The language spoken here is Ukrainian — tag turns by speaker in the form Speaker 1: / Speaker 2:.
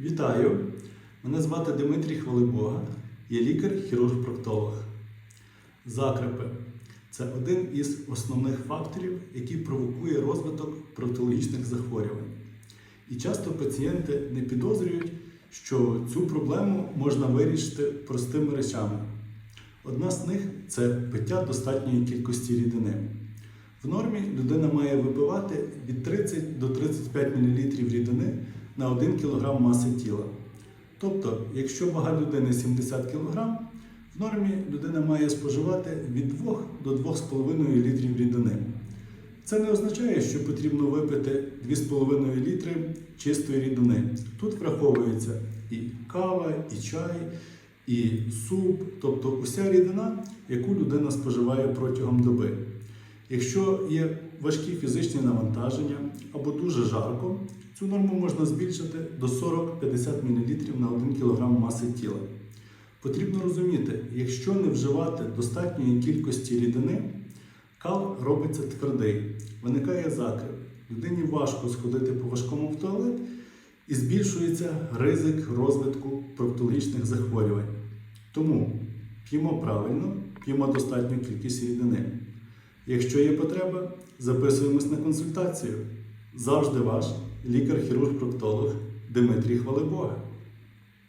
Speaker 1: Вітаю! Мене звати Дмитрій Хвалибога, я лікар-хірург-проктолог. Закрепи це один із основних факторів, який провокує розвиток проктологічних захворювань. І часто пацієнти не підозрюють, що цю проблему можна вирішити простими речами. Одна з них це пиття достатньої кількості рідини. В нормі людина має випивати від 30 до 35 мл рідини на 1 кг маси тіла. Тобто, якщо вага людини 70 кг, в нормі людина має споживати від 2 до 2,5 літрів рідини. Це не означає, що потрібно випити 2,5 літри чистої рідини. Тут враховується і кава, і чай, і суп, тобто уся рідина, яку людина споживає протягом доби. Якщо є важкі фізичні навантаження або дуже жарко, цю норму можна збільшити до 40-50 мл на 1 кг маси тіла. Потрібно розуміти, якщо не вживати достатньої кількості рідини, кал робиться твердий, виникає закрив. Людині важко сходити по важкому в туалет і збільшується ризик розвитку проктологічних захворювань. Тому п'ємо правильно, п'ємо достатню кількість рідини. Якщо є потреба, записуємось на консультацію. Завжди ваш лікар-хірург-проктолог Дмитрій Хвалибога.